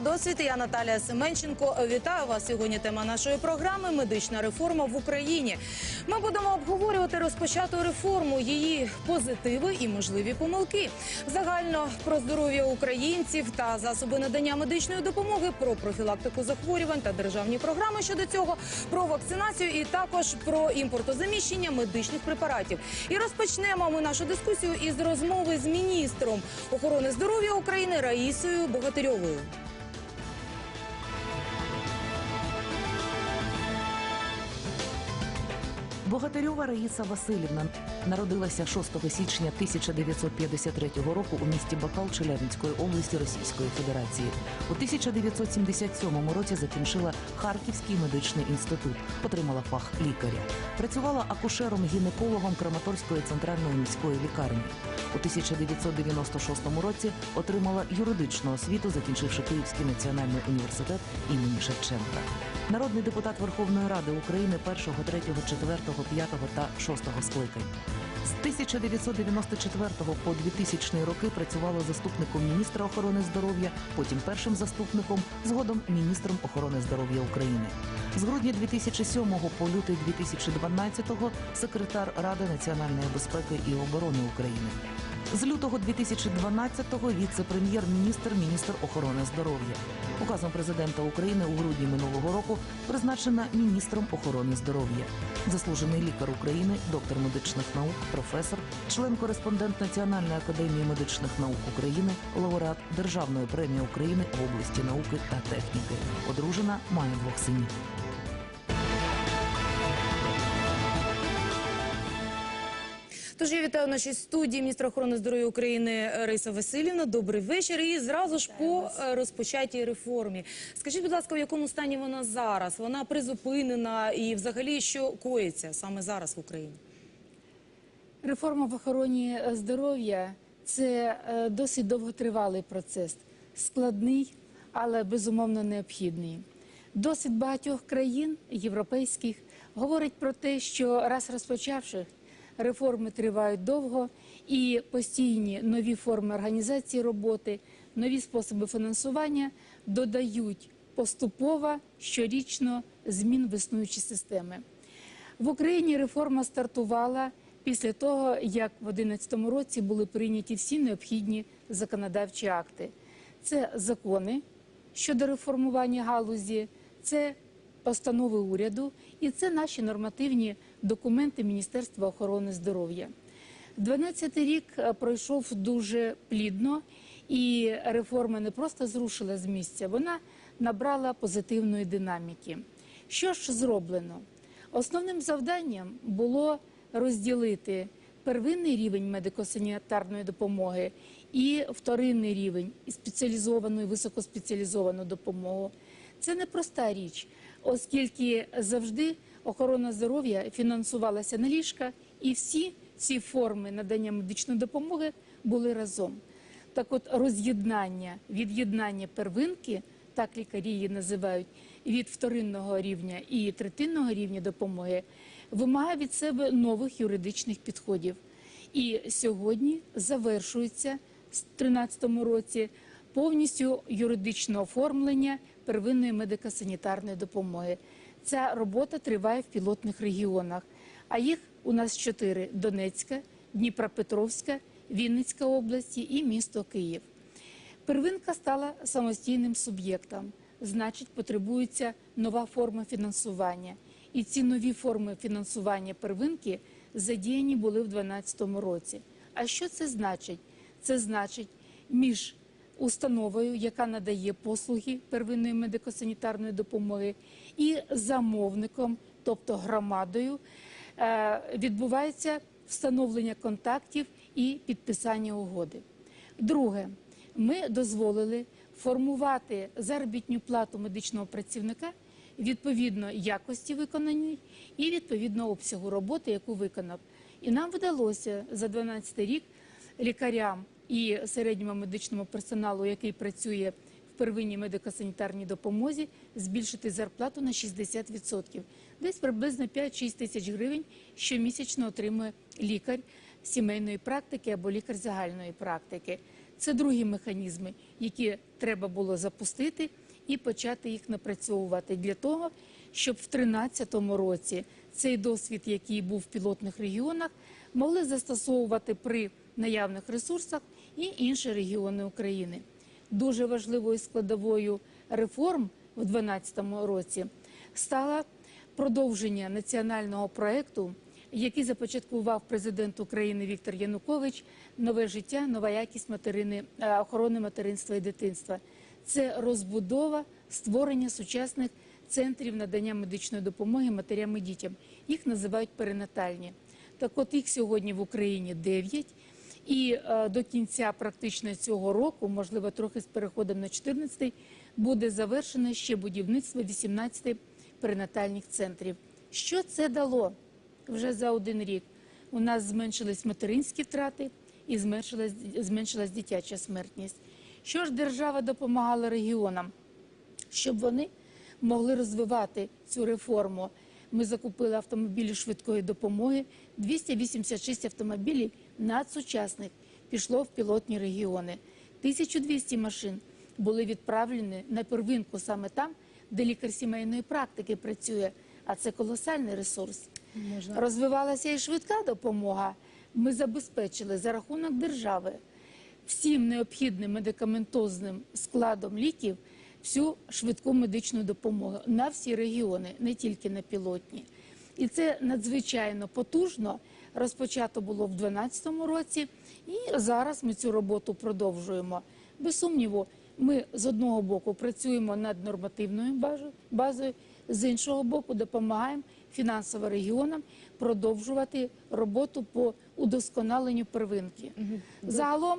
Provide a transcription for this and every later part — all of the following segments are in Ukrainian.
Досвід. Я Наталія Семенченко. Вітаю вас. Сьогодні тема нашої програми медична реформа в Україні. Ми будемо обговорювати розпочату реформу, її позитиви і можливі помилки. Загально про здоров'я українців та засоби надання медичної допомоги, про профілактику захворювань та державні програми щодо цього, про вакцинацію і також про імпортозаміщення медичних препаратів. І розпочнемо ми нашу дискусію із розмови з міністром охорони здоров'я України Раїсою Богатирьовою. Богатирьова Раїса Васильівна народилася 6 січня 1953 року у місті Бакал Челябинської області Російської Федерації. У 1977 році закінчила Харківський медичний інститут, отримала фах лікаря. Працювала акушером-гінекологом Краматорської центральної міської лікарні. У 1996 році отримала юридичну освіту, закінчивши Київський національний університет імені Шевченка. Народний депутат Верховної Ради України 1, 3, 4, 5 та 6 скликань. З 1994 по 2000 роки працювала заступником міністра охорони здоров'я, потім першим заступником, згодом міністром охорони здоров'я України. З грудня 2007 по лютий 2012 секретар Ради національної безпеки і оборони України. З лютого 2012-го віце-прем'єр-міністр, міністр охорони здоров'я. Указом президента України у грудні минулого року призначена міністром охорони здоров'я. Заслужений лікар України, доктор медичних наук, професор, член-кореспондент Національної академії медичних наук України, лауреат Державної премії України в області науки та техніки. Одружена, має двох синів. Тож я вітаю в нашій студії міністра охорони здоров'я України Раїса Васильівна. Добрий вечір. І зразу ж по е, розпочатій реформі. Скажіть, будь ласка, в якому стані вона зараз? Вона призупинена і взагалі що коїться саме зараз в Україні? Реформа в охороні е, здоров'я це е, досить довготривалий процес, складний, але безумовно необхідний. Досить багатьох країн європейських говорить про те, що раз розпочавши, реформи тривають довго і постійні нові форми організації роботи, нові способи фінансування додають поступово щорічно змін в існуючі системи. В Україні реформа стартувала після того, як в 2011 році були прийняті всі необхідні законодавчі акти. Це закони щодо реформування галузі, це постанови уряду і це наші нормативні документи Міністерства охорони здоров'я. 12-й рік е, пройшов дуже плідно, і реформа не просто зрушила з місця, вона набрала позитивної динаміки. Що ж зроблено? Основним завданням було розділити первинний рівень медико-санітарної допомоги і вторинний рівень і спеціалізовану і високоспеціалізовану допомогу. Це непроста річ, оскільки завжди охорона здоров'я фінансувалася на ліжка, і всі ці форми надання медичної допомоги були разом. Так от роз'єднання, від'єднання первинки, так лікарі її називають, від вторинного рівня і третинного рівня допомоги, вимагає від себе нових юридичних підходів. І сьогодні завершується з 2013 році повністю юридичне оформлення первинної медико-санітарної допомоги. Ця робота триває в пілотних регіонах, а їх у нас чотири: Донецька, Дніпропетровська, Вінницька області і місто Київ. Первинка стала самостійним суб'єктом, значить, потребується нова форма фінансування. І ці нові форми фінансування первинки задіяні були в 2012 році. А що це значить? Це значить між установою, яка надає послуги первинної медико-санітарної допомоги, і замовником, тобто громадою, е, відбувається встановлення контактів і підписання угоди. Друге, ми дозволили формувати заробітну плату медичного працівника відповідно якості виконаної і відповідно обсягу роботи, яку виконав. І нам вдалося за 12 рік лікарям і середньому медичному персоналу, який працює первинній медико-санітарній допомозі, збільшити зарплату на 60%. Десь приблизно 5-6 тисяч гривень щомісячно отримує лікар сімейної практики або лікар загальної практики. Це другі механізми, які треба було запустити і почати їх напрацьовувати для того, щоб в 2013 році цей досвід, який був в пілотних регіонах, могли застосовувати при наявних ресурсах і інші регіони України. Дуже важливою складовою реформ в 2012 році стало продовження національного проекту, який започаткував президент України Віктор Янукович Нове життя, нова якість материни, е, охорони материнства і дитинства. Це розбудова створення сучасних центрів надання медичної допомоги матерям і дітям. Їх називають перинатальні. Так от їх сьогодні в Україні 9. І е, до кінця практично цього року, можливо, трохи з переходом на 14-й, буде завершено ще будівництво 18 перинатальних центрів. Що це дало вже за один рік? У нас зменшились материнські втрати і зменшилась, зменшилась дитяча смертність. Що ж держава допомагала регіонам? щоб вони могли розвивати цю реформу. Ми закупили автомобілі швидкої допомоги. 286 автомобілів надсучасних пішло в пілотні регіони. 1200 машин були відправлені на первинку саме там, де лікар сімейної практики працює. А це колосальний ресурс. Можна Розвивалася і швидка допомога. Ми забезпечили за рахунок держави всім необхідним медикаментозним складом ліків всю швидку медичну допомогу на всі регіони, не тільки на пілотні. І це надзвичайно потужно. Розпочато було в 2012 році, і зараз ми цю роботу продовжуємо. Без сумніву, ми з одного боку працюємо над нормативною базою- з іншого боку, допомагаємо фінансово регіонам продовжувати роботу по удосконаленню первинки. Загалом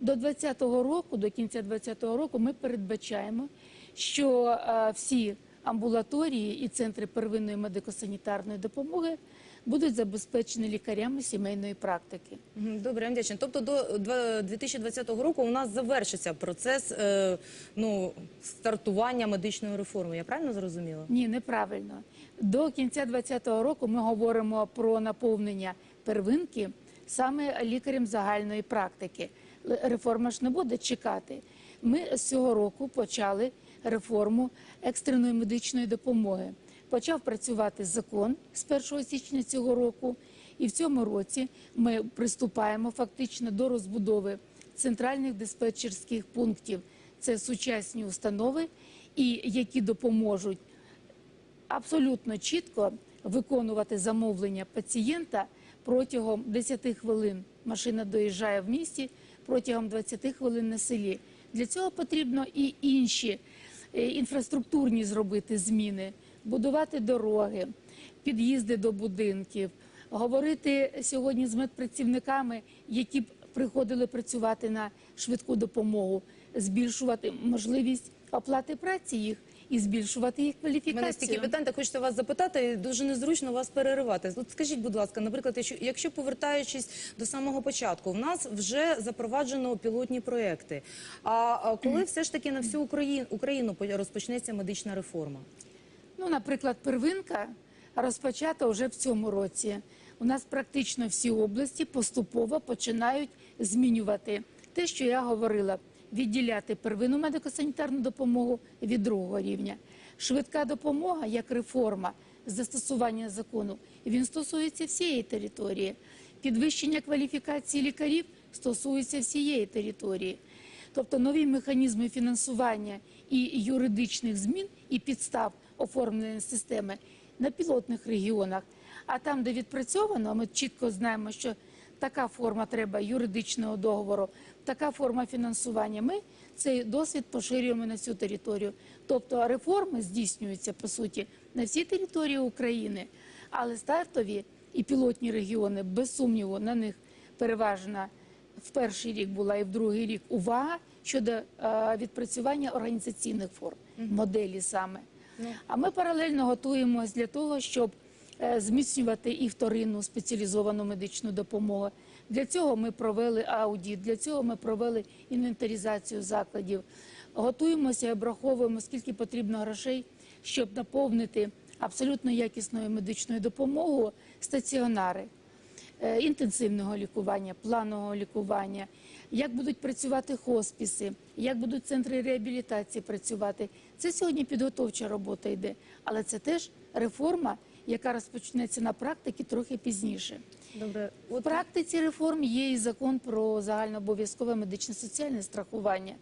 до 2020 року, до кінця 2020 року, ми передбачаємо, що е, всі амбулаторії і центри первинної медико-санітарної допомоги будуть забезпечені лікарями сімейної практики. Добре, я вдячна. Тобто до два- 2020 року у нас завершиться процес е, ну, стартування медичної реформи. Я правильно зрозуміла? Ні, неправильно. До кінця 2020 року ми говоримо про наповнення первинки саме лікарем загальної практики. Реформа ж не буде чекати. Ми з цього року почали реформу екстреної медичної допомоги. Почав працювати закон з 1 січня цього року, і в цьому році ми приступаємо фактично до розбудови центральних диспетчерських пунктів. Це сучасні установи, і які допоможуть абсолютно чітко виконувати замовлення пацієнта протягом 10 хвилин. Машина доїжджає в місті протягом 20 хвилин на селі. Для цього потрібно і інші е, інфраструктурні зробити зміни, будувати дороги, під'їзди до будинків, говорити сьогодні з медпрацівниками, які б приходили працювати на швидку допомогу, збільшувати можливість оплати праці їх і збільшувати їх У мене кваліфікацію. стільки питань, так хочеться вас запитати. Дуже незручно вас переривати. От скажіть, будь ласка, наприклад, якщо, повертаючись до самого початку, в нас вже запроваджено пілотні проекти. А, коли все ж таки на всю Україну, Україну по- розпочнеться медична реформа? Ну, наприклад, первинка розпочата вже в цьому році. У нас практично всі області поступово починають змінювати те, що я говорила, відділяти первинну медико-санітарну допомогу від другого рівня. Швидка допомога як реформа застосування закону, він стосується всієї території. Підвищення кваліфікації лікарів стосується всієї території. Тобто нові механізми фінансування і юридичних змін і підстав оформлення системи на пілотних регіонах. А там, де відпрацьовано, ми чітко знаємо, що така форма треба юридичного договору, така форма фінансування. Ми цей досвід поширюємо на всю територію. Тобто реформи здійснюються по суті на всій території України, але стартові і пілотні регіони, без сумніву, на них переважна в перший рік була і в другий рік увага щодо е, відпрацювання організаційних форм, моделі саме. А ми паралельно готуємось для того, щоб е, зміцнювати і вторинну спеціалізовану медичну допомогу. Для цього ми провели аудіт, для цього ми провели інвентаризацію закладів. Готуємося і обраховуємо, скільки потрібно грошей, щоб наповнити абсолютно якісною медичною допомогою стаціонари. Е, інтенсивного лікування, планового лікування, як будуть працювати хосписи, як будуть центри реабілітації працювати. Це сьогодні підготовча робота йде, але це теж реформа, яка розпочнеться на практиці трохи пізніше. Добре, В практиці реформ є і закон про загальнообов'язкове медичне соціальне страхування.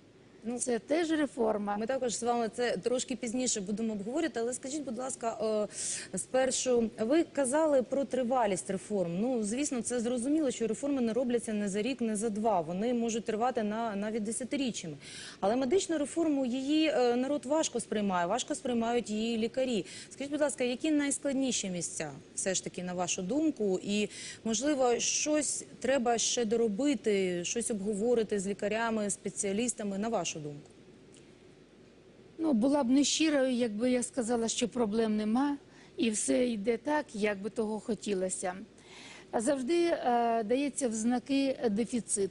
Ну, Це теж реформа. Ми також з вами це трошки пізніше будемо обговорювати, але скажіть, будь ласка, спершу ви казали про тривалість реформ. Ну, звісно, це зрозуміло, що реформи не робляться не за рік, не за два. Вони можуть тривати на навіть десятиріччями. Але медичну реформу її е, народ важко сприймає, важко сприймають її лікарі. Скажіть, будь ласка, які найскладніші місця, все ж таки, на вашу думку, і можливо, щось треба ще доробити, щось обговорити з лікарями, спеціалістами, на вашу думку? Ну, була б нещирою, якби я сказала, що проблем нема, і все йде так, як би того хотілося. Завжди е, дається в знаки дефіцит.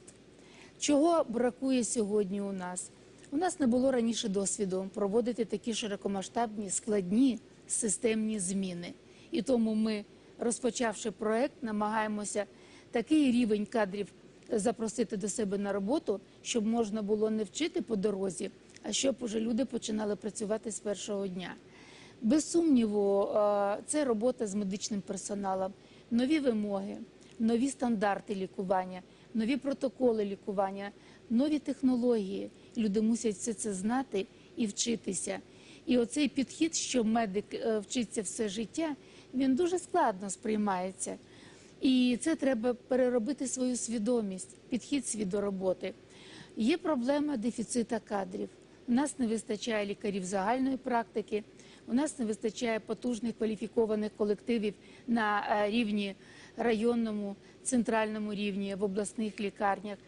Чого бракує сьогодні у нас? У нас не було раніше досвіду проводити такі широкомасштабні, складні системні зміни. І тому ми, розпочавши проект, намагаємося такий рівень кадрів запросити до себе на роботу, щоб можна було не вчити по дорозі, а щоб уже люди починали працювати з першого дня. Без сумніву, це робота з медичним персоналом, нові вимоги, нові стандарти лікування, нові протоколи лікування, нові технології. Люди мусять все це знати і вчитися. І оцей підхід, що медик е, вчиться все життя, він дуже складно сприймається. І це треба переробити свою свідомість, підхід свій до роботи. Є проблема дефіцита кадрів. У нас не вистачає лікарів загальної практики, у нас не вистачає потужних кваліфікованих колективів на е, рівні районному, центральному рівні, в обласних лікарнях.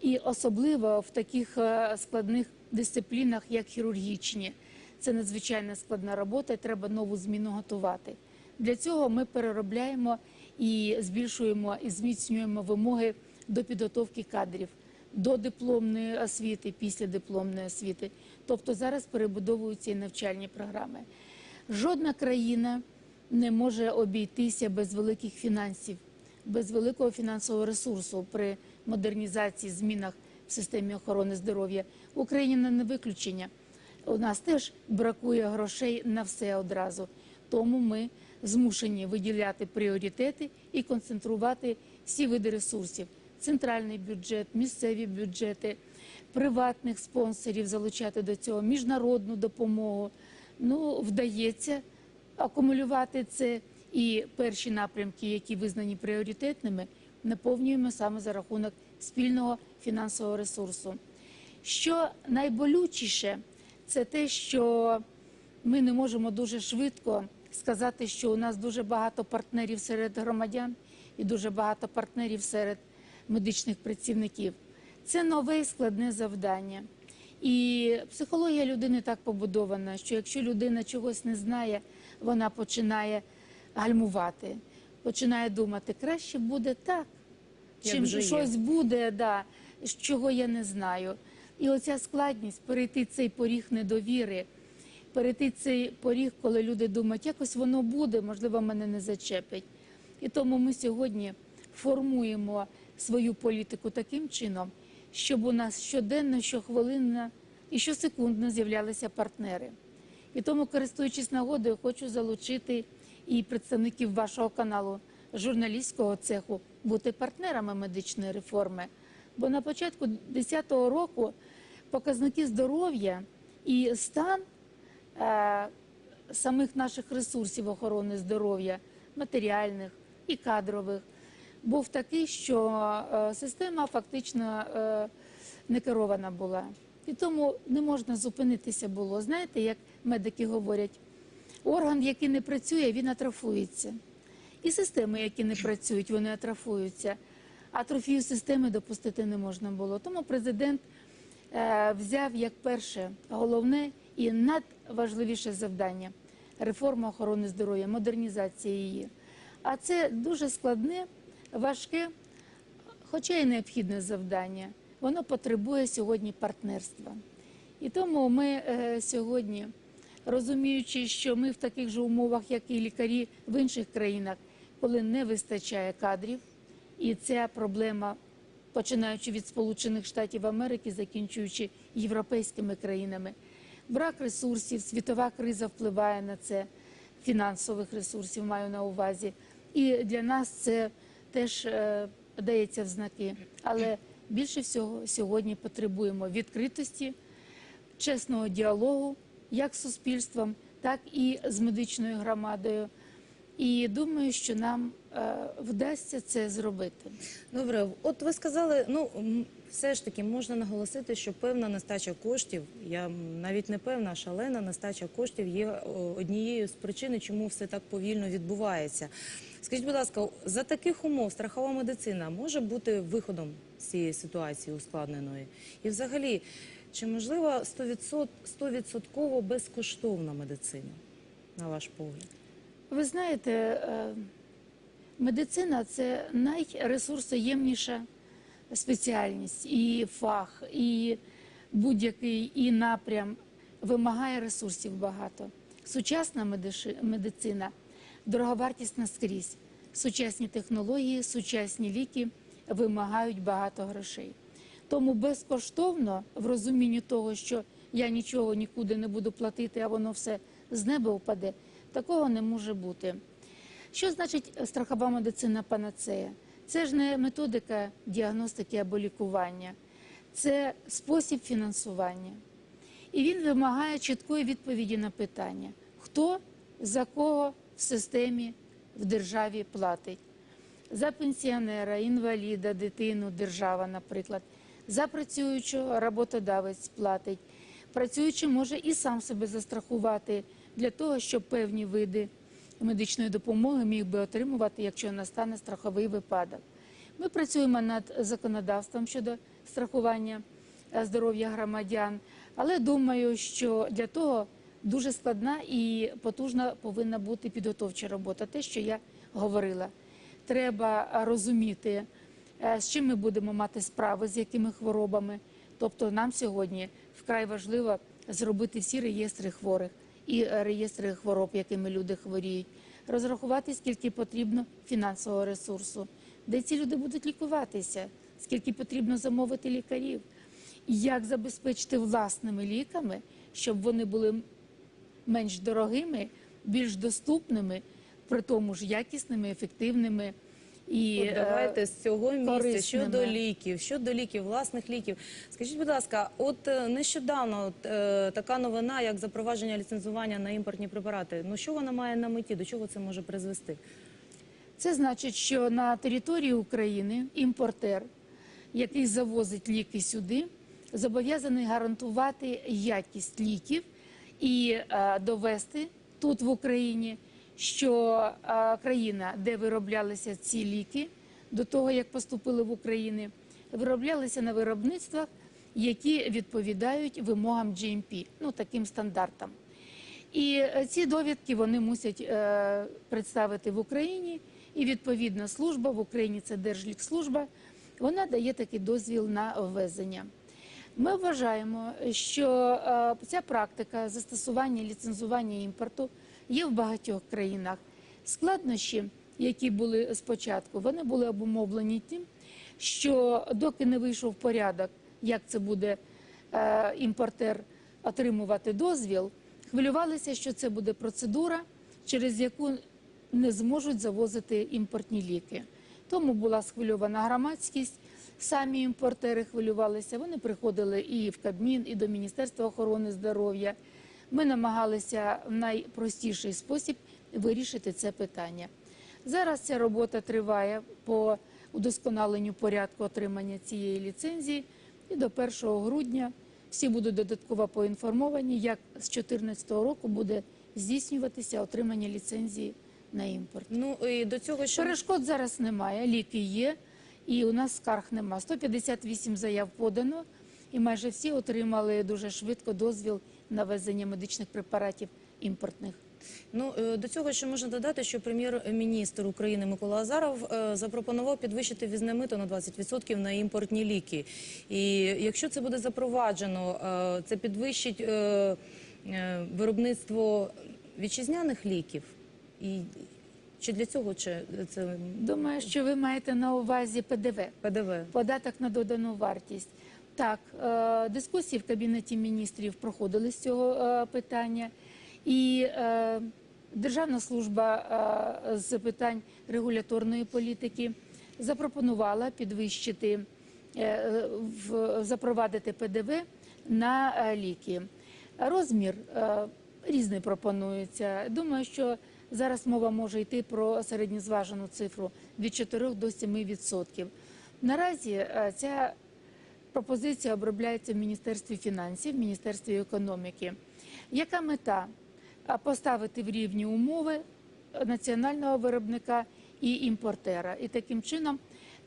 І особливо в таких е, складних дисциплінах, як хірургічні. Це надзвичайно складна робота, і треба нову зміну готувати. Для цього ми переробляємо і збільшуємо і зміцнюємо вимоги до підготовки кадрів, до дипломної освіти, після дипломної освіти. Тобто зараз перебудовуються і навчальні програми. Жодна країна не може обійтися без великих фінансів, без великого фінансового ресурсу при модернізації, змінах в системі охорони здоров'я. Україна не виключення. У нас теж бракує грошей на все одразу. Тому ми змушені виділяти пріоритети і концентрувати всі види ресурсів: центральний бюджет, місцеві бюджети, приватних спонсорів залучати до цього, міжнародну допомогу. Ну, вдається акумулювати це. І перші напрямки, які визнані пріоритетними, наповнюємо саме за рахунок спільного фінансового ресурсу. Що найболючіше, це те, що ми не можемо дуже швидко сказати, що у нас дуже багато партнерів серед громадян і дуже багато партнерів серед медичних працівників. Це нове і складне завдання. І психологія людини так побудована, що якщо людина чогось не знає, вона починає гальмувати, починає думати, краще буде так, Як чим вже є. щось буде, да, чого я не знаю. І оця складність перейти цей поріг недовіри, перейти цей поріг, коли люди думають, якось воно буде, можливо, мене не зачепить. І тому ми сьогодні формуємо свою політику таким чином, щоб у нас щоденно, щохвилинно і щосекундно з'являлися партнери. І тому, користуючись нагодою, хочу залучити і представників вашого каналу журналістського цеху бути партнерами медичної реформи. Бо на початку 2010 року показники здоров'я і стан самих наших ресурсів охорони здоров'я, матеріальних і кадрових, був такий, що е, система фактично е, не керована була. І тому не можна зупинитися було. Знаєте, як медики говорять, орган, який не працює, він атрофується. І системи, які не працюють, вони атрофуються. Атрофію системи допустити не можна було. Тому президент е, взяв як перше головне і надважливіше завдання реформа охорони здоров'я, модернізація її. А це дуже складне, важке, хоча й необхідне завдання. Воно потребує сьогодні партнерства. І тому ми е, сьогодні, розуміючи, що ми в таких же умовах, як і лікарі в інших країнах, коли не вистачає кадрів, І ця проблема, починаючи від Сполучених Штатів Америки, закінчуючи європейськими країнами. Брак ресурсів, світова криза впливає на це, фінансових ресурсів маю на увазі. І для нас це теж е, дається в знаки. Але більше всього сьогодні потребуємо відкритості, чесного діалогу як з суспільством, так і з медичною громадою. І думаю, що нам е, вдасться це зробити. Добре, от ви сказали, ну все ж таки можна наголосити, що певна нестача коштів, я навіть не певна, шалена нестача коштів є однією з причин, чому все так повільно відбувається. Скажіть, будь ласка, за таких умов страхова медицина може бути виходом з цієї ситуації ускладненої? І взагалі, чи можлива 100%, 100% безкоштовна медицина, на ваш погляд? Ви знаєте, е, медицина це найресурсоємніша спеціальність і фах, і будь-який і напрям вимагає ресурсів багато. Сучасна медицина дороговартісна скрізь. Сучасні технології, сучасні ліки вимагають багато грошей. Тому безкоштовно, в розумінні того, що я нічого нікуди не буду платити, а воно все з неба впаде, такого не може бути. Що значить страхова медицина панацея? Це ж не методика діагностики або лікування, це спосіб фінансування. І він вимагає чіткої відповіді на питання, хто за кого в системі в державі платить. За пенсіонера, інваліда, дитину, держава, наприклад, за працюючого роботодавець платить. Працюючий може і сам себе застрахувати для того, щоб певні види медичної допомоги міг би отримувати, якщо настане страховий випадок. Ми працюємо над законодавством щодо страхування е, здоров'я громадян, але думаю, що для того дуже складна і потужна повинна бути підготовча робота. Те, що я говорила, треба розуміти, е, з чим ми будемо мати справи, з якими хворобами. Тобто нам сьогодні вкрай важливо зробити всі реєстри хворих і реєстри хвороб, якими люди хворіють, розрахувати, скільки потрібно фінансового ресурсу, де ці люди будуть лікуватися, скільки потрібно замовити лікарів, як забезпечити власними ліками, щоб вони були менш дорогими, більш доступними, при тому ж якісними, ефективними. І От е, давайте з цього місця щодо ліків, щодо ліків, власних ліків. Скажіть, будь ласка, от е, нещодавно от, е, така новина, як запровадження ліцензування на імпортні препарати. Ну що вона має на меті? До чого це може призвести? Це значить, що на території України імпортер, який завозить ліки сюди, зобов'язаний гарантувати якість ліків і е, довести тут в Україні, що країна, де вироблялися ці ліки, до того як поступили в Україну, вироблялися на виробництвах, які відповідають вимогам GMP, ну таким стандартам. І е, ці довідки вони мусять е, представити в Україні. І відповідна служба в Україні це Держлікслужба, вона дає такий дозвіл на ввезення. Ми вважаємо, що е, ця практика застосування ліцензування імпорту є в багатьох країнах. Складнощі, які були спочатку, вони були обумовлені тим, що доки не вийшов порядок, як це буде е, імпортер отримувати дозвіл, хвилювалися, що це буде процедура, через яку не зможуть завозити імпортні ліки. Тому була схвильована громадськість. Самі імпортери хвилювалися. Вони приходили і в Кабмін, і до Міністерства охорони здоров'я. Ми намагалися в найпростіший спосіб вирішити це питання. Зараз ця робота триває по удосконаленню порядку отримання цієї ліцензії. І до 1 грудня всі будуть додатково поінформовані, як з 2014 року буде здійснюватися отримання ліцензії на імпорт. Ну і до цього що Перешкод зараз немає, ліки є, і у нас скарг нема. 158 заяв подано, і майже всі отримали дуже швидко дозвіл на везення медичних препаратів імпортних. Ну е, до цього ще можна додати, що прем'єр-міністр України Микола Азаров е, запропонував підвищити візне мито на 20% на імпортні ліки. І якщо це буде запроваджено, е, це підвищить виробництво вітчизняних ліків. І Чи для цього чи це Думаю, що ви маєте на увазі ПДВ. ПДВ? Податок на додану вартість. Так, е, дискусії в Кабінеті міністрів проходили з цього е, питання. І е, Державна служба з питань регуляторної політики запропонувала підвищити, запровадити ПДВ на ліки. Розмір різний пропонується. Думаю, що зараз мова може йти про середньозважену цифру від 4 до 7 відсотків. Наразі ця пропозиція обробляється в Міністерстві фінансів, в Міністерстві економіки. Яка мета? Поставити в рівні умови національного виробника і імпортера. І таким чином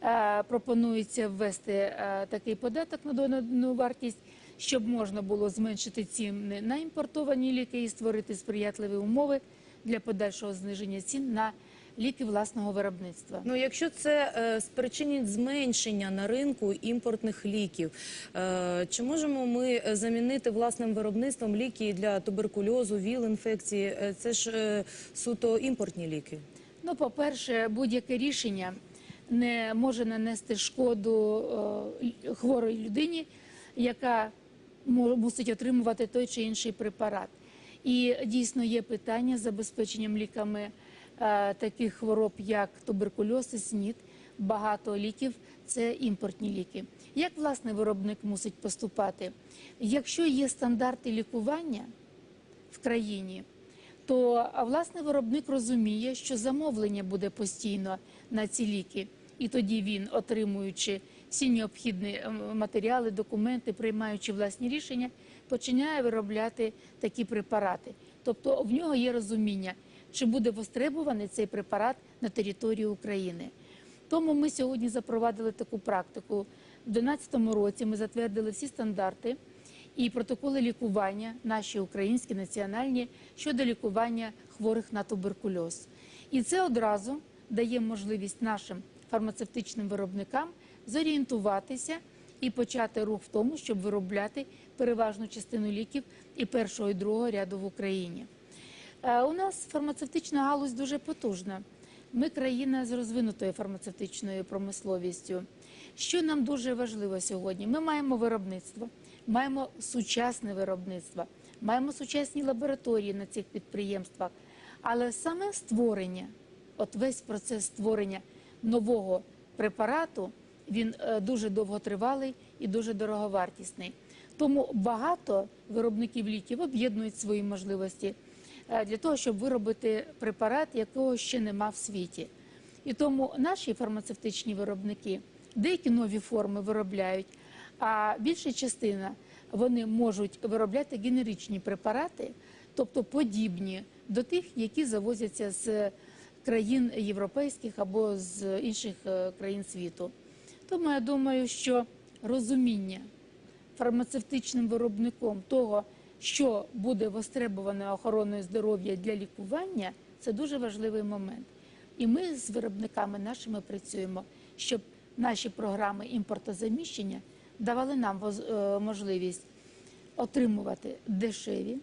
е, пропонується ввести е, такий податок на додану вартість, щоб можна було зменшити ціни на імпортовані ліки і створити сприятливі умови для подальшого зниження цін на ліки власного виробництва. Ну, якщо це е, спричинить зменшення на ринку імпортних ліків, е, чи можемо ми е, замінити власним виробництвом ліки для туберкульозу, ВІЛ-інфекції? Е, Це ж е, суто імпортні ліки. Ну, по-перше, будь-яке рішення не може нанести шкоду е, хворій людині, яка мо- мусить отримувати той чи інший препарат. І дійсно є питання з забезпеченням ліками таких хвороб, як туберкульоз і СНІД. Багато ліків це імпортні ліки. Як власне виробник мусить поступати? Якщо є стандарти лікування в країні, то власне виробник розуміє, що замовлення буде постійно на ці ліки, і тоді він, отримуючи всі необхідні матеріали, документи, приймаючи власні рішення, починає виробляти такі препарати. Тобто в нього є розуміння, чи буде востребований цей препарат на території України. Тому ми сьогодні запровадили таку практику. У 2012 році ми затвердили всі стандарти і протоколи лікування, наші українські національні, щодо лікування хворих на туберкульоз. І це одразу дає можливість нашим фармацевтичним виробникам зорієнтуватися і почати рух в тому, щоб виробляти переважну частину ліків і першого і другого ряду в Україні. Е, У нас фармацевтична галузь дуже потужна. Ми країна з розвинутою фармацевтичною промисловістю. Що нам дуже важливо сьогодні? Ми маємо виробництво, маємо сучасне виробництво, маємо сучасні лабораторії на цих підприємствах. Але саме створення, от весь процес створення нового препарату, він е, дуже довготривалий і дуже дороговартісний. Тому багато виробників ліків об'єднують свої можливості для того, щоб виробити препарат, якого ще нема в світі. І тому наші фармацевтичні виробники деякі нові форми виробляють, а більша частина вони можуть виробляти генеричні препарати, тобто подібні до тих, які завозяться з країн європейських або з інших е, країн світу. Тому я думаю, що розуміння фармацевтичним виробником того, що буде востребоване охороною здоров'я для лікування, це дуже важливий момент. І ми з виробниками нашими працюємо, щоб наші програми імпортозаміщення давали нам е, можливість отримувати дешеві,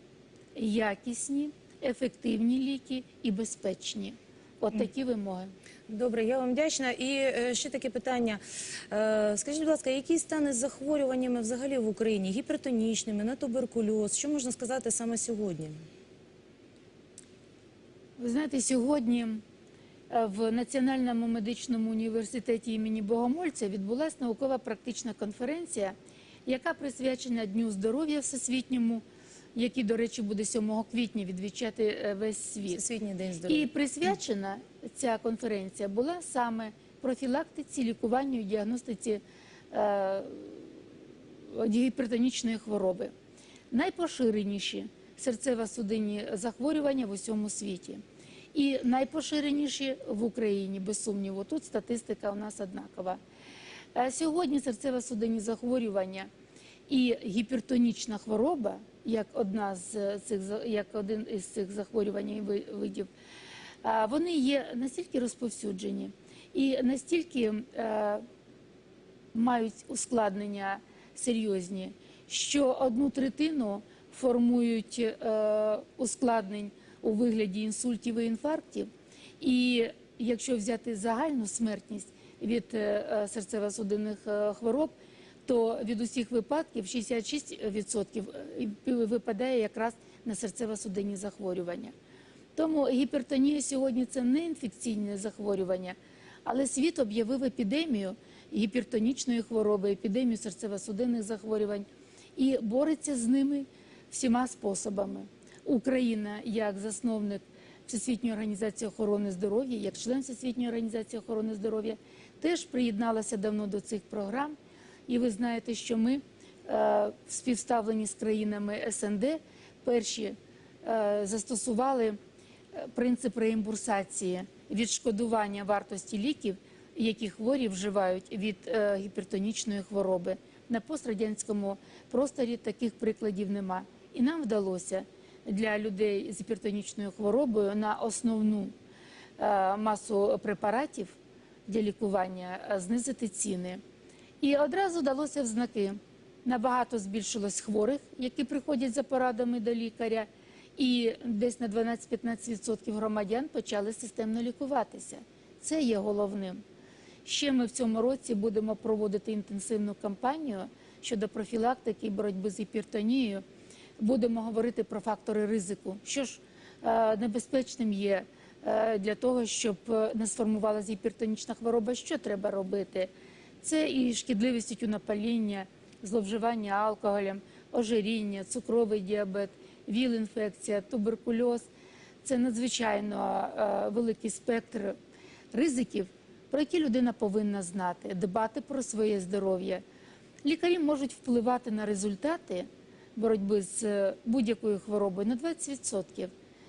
якісні, ефективні ліки і безпечні. От такі вимоги. Добре, я вам вдячна. І е, ще таке питання. Е, Скажіть, будь ласка, які стани з захворюваннями взагалі в Україні? Гіпертонічними, на туберкульоз? Що можна сказати саме сьогодні? Ви знаєте, сьогодні е, в Національному медичному університеті імені Богомольця відбулася наукова практична конференція, яка присвячена Дню здоров'я всесвітньому, який, до речі, буде 7 квітня відвічати е, весь світ. Всесвітній день здоров'я. І присвячена ця конференція була саме профілактиці, лікуванню і діагностиці е, гіпертонічної хвороби. Найпоширеніші серцево-судинні захворювання в усьому світі. І найпоширеніші в Україні, без сумніву. Тут статистика у нас однакова. Е, Сьогодні серцево-судинні захворювання і гіпертонічна хвороба, як одна з цих як один із цих захворювань і видів, вони є настільки розповсюджені і настільки е, мають ускладнення серйозні, що одну третину формують е, ускладнень у вигляді інсультів і інфарктів, І якщо взяти загальну смертність від е, е, серцево-судинних е, хвороб, то від усіх випадків 66% випадає якраз на серцево-судинні захворювання. Тому гіпертонія сьогодні це не інфекційне захворювання, але світ об'явив епідемію гіпертонічної хвороби, епідемію серцево-судинних захворювань і бореться з ними всіма способами. Україна, як засновник Всесвітньої організації охорони здоров'я, як член Всесвітньої організації охорони здоров'я, теж приєдналася давно до цих програм. І ви знаєте, що ми е, в співставленні з країнами СНД перші е, застосували е, принцип реімбурсації відшкодування вартості ліків, які хворі вживають від е, гіпертонічної хвороби. На пострадянському просторі таких прикладів нема. І нам вдалося для людей з гіпертонічною хворобою на основну е, масу препаратів для лікування е, знизити ціни. І одразу далося в знаки. Набагато збільшилось хворих, які приходять за порадами до лікаря, і десь на 12-15% громадян почали системно лікуватися. Це є головним. Ще ми в цьому році будемо проводити інтенсивну кампанію щодо профілактики і боротьби з гіпертонією. Будемо говорити про фактори ризику, що ж е, небезпечним є е, для того, щоб е, не сформувалася гіпертонічна хвороба. Що треба робити? Це і шкідливість тютюнопаління, зловживання алкоголем, ожиріння, цукровий діабет, ВІЛ-інфекція, туберкульоз. Це надзвичайно е, великий спектр ризиків, про які людина повинна знати, дбати про своє здоров'я. Лікарі можуть впливати на результати боротьби з е, будь-якою хворобою на 20%.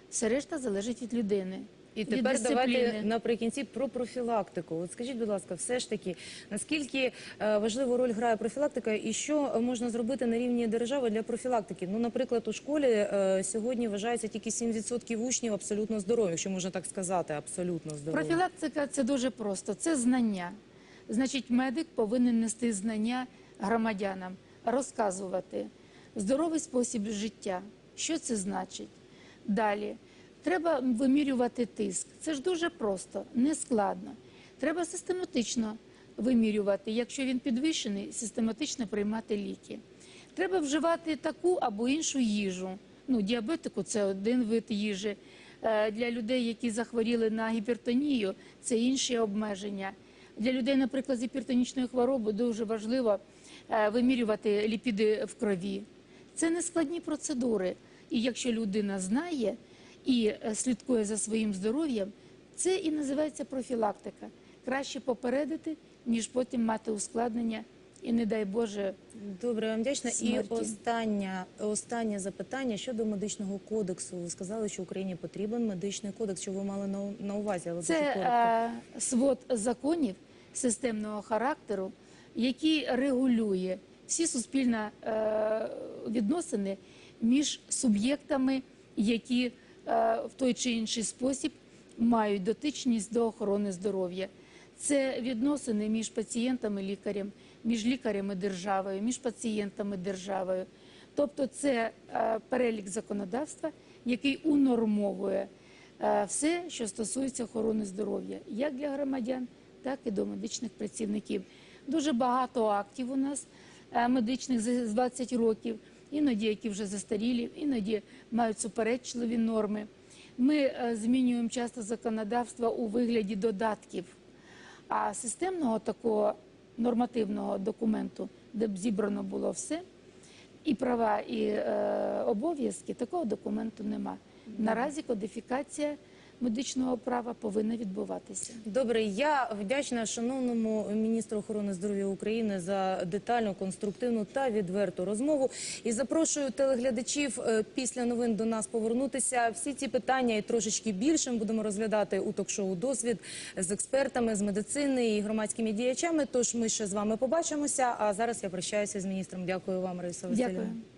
Все решта залежить від людини. І тепер давайте наприкінці про профілактику. От скажіть, будь ласка, все ж таки, наскільки е, важливу роль грає профілактика, і що можна зробити на рівні держави для профілактики? Ну, наприклад, у школі е, сьогодні вважається тільки 7% учнів абсолютно здорові, якщо можна так сказати, абсолютно здорові. Профілактика це дуже просто, це знання. Значить, медик повинен нести знання громадянам, розказувати здоровий спосіб життя. Що це значить? Далі треба вимірювати тиск. Це ж дуже просто, не складно. Треба систематично вимірювати. Якщо він підвищений, систематично приймати ліки. Треба вживати таку або іншу їжу. Ну, діабетику це один вид їжі. Е, Для людей, які захворіли на гіпертонію, це інші обмеження. Для людей, наприклад, з гіпертонічною хворобою дуже важливо е, вимірювати ліпіди в крові. Це не складні процедури. І якщо людина знає і е, слідкує за своїм здоров'ям, це і називається профілактика. Краще попередити, ніж потім мати ускладнення і, не дай Боже, Добре, вам вдячна. І останнє, останнє запитання щодо медичного кодексу. Ви сказали, що Україні потрібен медичний кодекс. Що ви мали на, на увазі? Але Це коротко. е, свод законів системного характеру, який регулює всі суспільні е, відносини між суб'єктами, які в той чи інший спосіб мають дотичність до охорони здоров'я. Це відносини між пацієнтами лікарем, між лікарем і державою, між пацієнтами державою. Тобто це е, перелік законодавства, який унормовує е, все, що стосується охорони здоров'я, як для громадян, так і до медичних працівників. Дуже багато актів у нас е, медичних за 20 років, іноді які вже застарілі, іноді мають суперечливі норми. Ми е, змінюємо часто законодавство у вигляді додатків. А системного такого нормативного документу, де б зібрано було все, і права, і е, обов'язки, такого документу нема. Наразі кодифікація медичного права повинна відбуватися. Добре, я вдячна шановному міністру охорони здоров'я України за детальну, конструктивну та відверту розмову. І запрошую телеглядачів е, після новин до нас повернутися. Всі ці питання і трошечки більше ми будемо розглядати у ток-шоу досвід з експертами з медицини і громадськими діячами. Тож ми ще з вами побачимося. А зараз я прощаюся з міністром. Дякую вам, Раїса Васильівна. Дякую.